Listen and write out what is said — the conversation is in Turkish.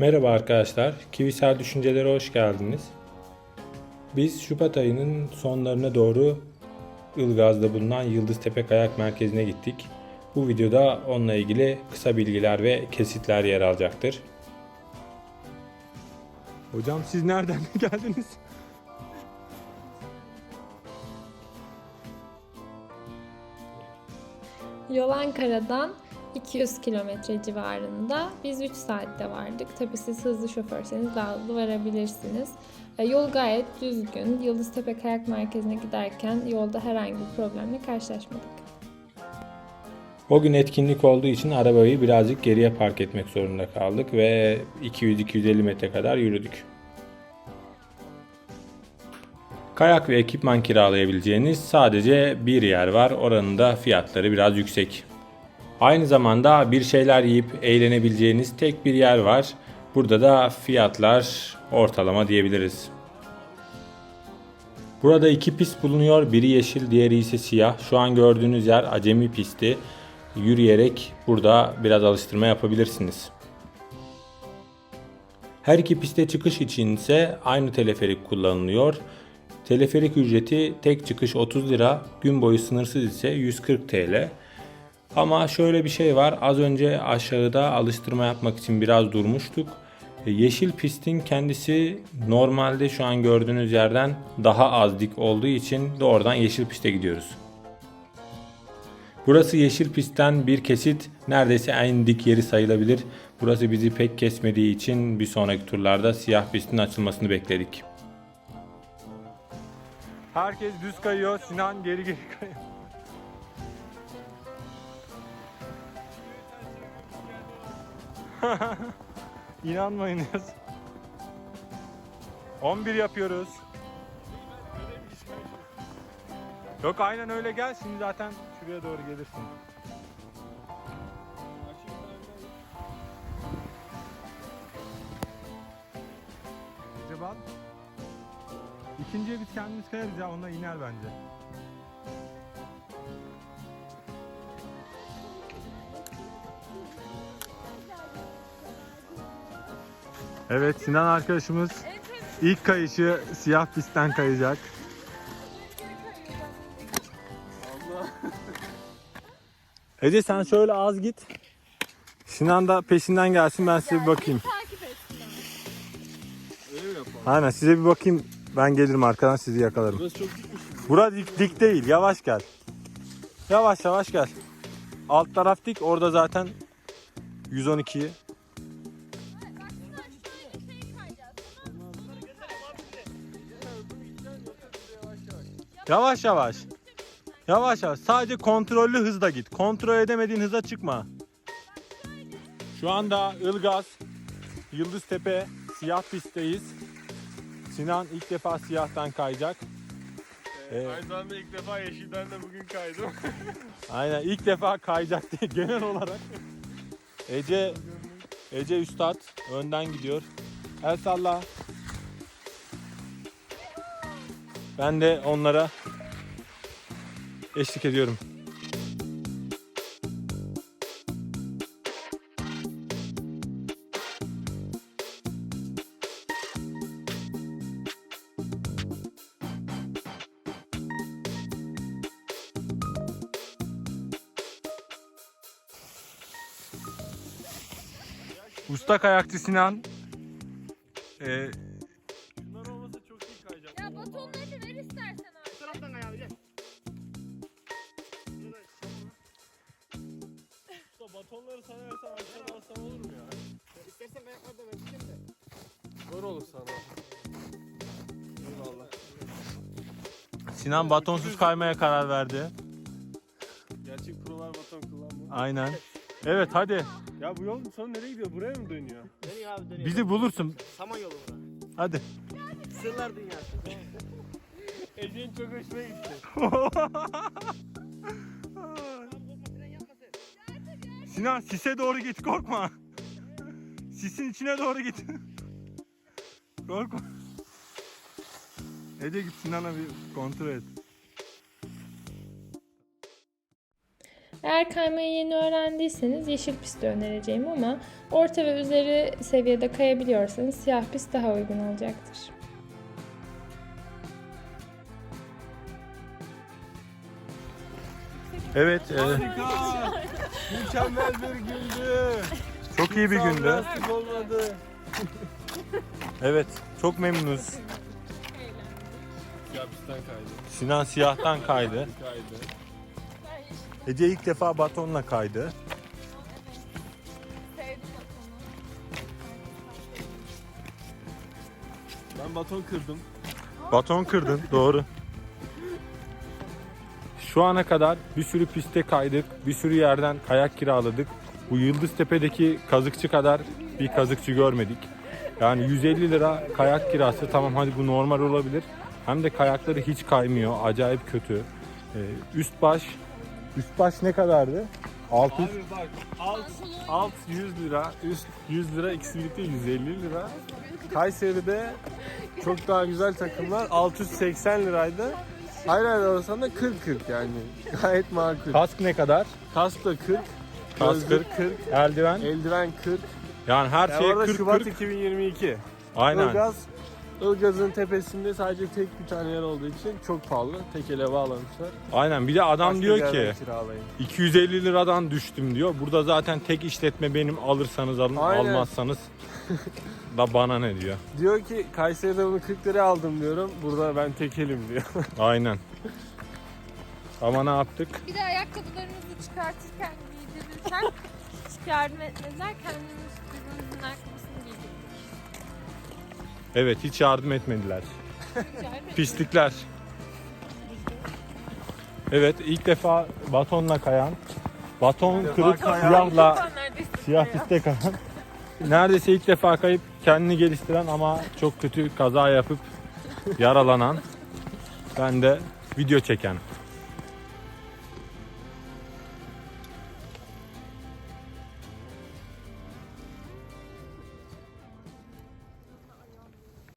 Merhaba arkadaşlar, Kivisel Düşüncelere hoş geldiniz. Biz Şubat ayının sonlarına doğru Ilgaz'da bulunan Yıldıztepe Kayak Merkezi'ne gittik. Bu videoda onunla ilgili kısa bilgiler ve kesitler yer alacaktır. Hocam siz nereden geldiniz? Yol Ankara'dan 200 kilometre civarında. Biz 3 saatte vardık. Tabii siz hızlı şoförseniz daha hızlı varabilirsiniz. E, Yol gayet düzgün. Yıldıztepe Kayak Merkezi'ne giderken yolda herhangi bir problemle karşılaşmadık. O gün etkinlik olduğu için arabayı birazcık geriye park etmek zorunda kaldık ve 200-250 metre kadar yürüdük. Kayak ve ekipman kiralayabileceğiniz sadece bir yer var. Oranın da fiyatları biraz yüksek. Aynı zamanda bir şeyler yiyip eğlenebileceğiniz tek bir yer var. Burada da fiyatlar ortalama diyebiliriz. Burada iki pist bulunuyor. Biri yeşil, diğeri ise siyah. Şu an gördüğünüz yer acemi pisti. Yürüyerek burada biraz alıştırma yapabilirsiniz. Her iki piste çıkış için ise aynı teleferik kullanılıyor. Teleferik ücreti tek çıkış 30 lira, gün boyu sınırsız ise 140 TL. Ama şöyle bir şey var. Az önce aşağıda alıştırma yapmak için biraz durmuştuk. E, Yeşil pistin kendisi normalde şu an gördüğünüz yerden daha az dik olduğu için doğrudan yeşil piste gidiyoruz. Burası yeşil pistten bir kesit neredeyse en dik yeri sayılabilir. Burası bizi pek kesmediği için bir sonraki turlarda siyah pistin açılmasını bekledik. Herkes düz kayıyor, Sinan geri geri kayıyor. İnanmayınız. 11 yapıyoruz. Yok aynen öyle gel şimdi zaten şuraya doğru gelirsin. Acaba ikinciye biz kendimiz kayarız ya onda iner bence. Evet Sinan arkadaşımız ilk kayışı siyah pistten kayacak. Ece sen şöyle az git. Sinan da peşinden gelsin ben size bir bakayım. Aynen size bir bakayım. Ben gelirim arkadan sizi yakalarım. Burası çok dikmiş. Bura dik, dik değil. Yavaş gel. Yavaş yavaş gel. Alt taraf dik. Orada zaten 112'yi. Yavaş yavaş. Yavaş yavaş. Sadece kontrollü hızda git. Kontrol edemediğin hıza çıkma. Şu anda Ilgaz, Yıldıztepe siyah pistteyiz. Sinan ilk defa siyahtan kayacak. Evet. Aynı zamanda ilk defa yeşilden de bugün kaydım. Aynen ilk defa kayacak diye genel olarak. Ece Ece Üstad önden gidiyor. El salla. Ben de onlara eşlik ediyorum. Usta kayakçı Sinan. Ee, Zor olur sana. Eyvallah. Sinan batonsuz kaymaya karar verdi. Gerçek prolar baton kullanmıyor. Aynen. Evet hadi. Ya bu yol sonu nereye gidiyor? Buraya mı dönüyor? Dönüyor abi dönüyor. Bizi bulursun. Saman yolu bura. Hadi. Sırlar dünyası. Ece'nin çok hoşuna gitti. Sinan sise doğru git korkma. Sisin içine doğru git. Korkma. Ece git Sinan'a bir kontrol et. Eğer kaymayı yeni öğrendiyseniz yeşil pisti önereceğim ama orta ve üzeri seviyede kayabiliyorsanız siyah pist daha uygun olacaktır. Evet, e, Harika. Mükemmel bir gündü. çok iyi bir gündü. Olmadı. Evet, çok memnunuz. Ya pistten kaydı. Sinan siyahtan kaydı. Kaydı. Ece ilk defa batonla kaydı. Ben baton kırdım. Baton kırdın, doğru. Şu ana kadar bir sürü piste kaydık, bir sürü yerden kayak kiraladık. Bu Yıldıztepe'deki kazıkçı kadar bir kazıkçı görmedik. Yani 150 lira kayak kirası tamam hadi bu normal olabilir. Hem de kayakları hiç kaymıyor, acayip kötü. Ee, üst baş, üst baş ne kadardı? 600, Abi bak alt, alt 100 lira, üst 100 lira, ikisi birlikte 150 lira. Kayseri'de çok daha güzel takımlar 680 liraydı. Hayır hayır arasında 40-40 yani. Gayet makul. kask ne kadar? Kask da 40. Kask gözlük 40. Eldiven. Eldiven 40. Yani her Ya şey orada 40 Şubat 40. 2022. Aynen. Ilgaz, Ilgaz'ın tepesinde sadece tek bir tane yer olduğu için çok pahalı. Tek ele bağlamışlar. Aynen. Bir de adam Başka diyor ki kiralayın. 250 liradan düştüm diyor. Burada zaten tek işletme benim alırsanız alın Aynen. almazsanız da bana ne diyor. Diyor ki Kayseri'de bunu 40 liraya aldım diyorum. Burada ben tekelim diyor. Aynen. Ama ne yaptık? Bir de ayakkabılarınızı çıkartırken giydirirken hiç yardım etmediler. Kendiniz birbirinizin ayakkabısını giydirin. Evet hiç yardım etmediler. Ederim. Pislikler. Evet ilk defa batonla kayan, baton kırıp kayan. siyahla siyah piste kayan. Neredeyse ilk defa kayıp kendini geliştiren ama çok kötü kaza yapıp yaralanan. Ben de video çeken.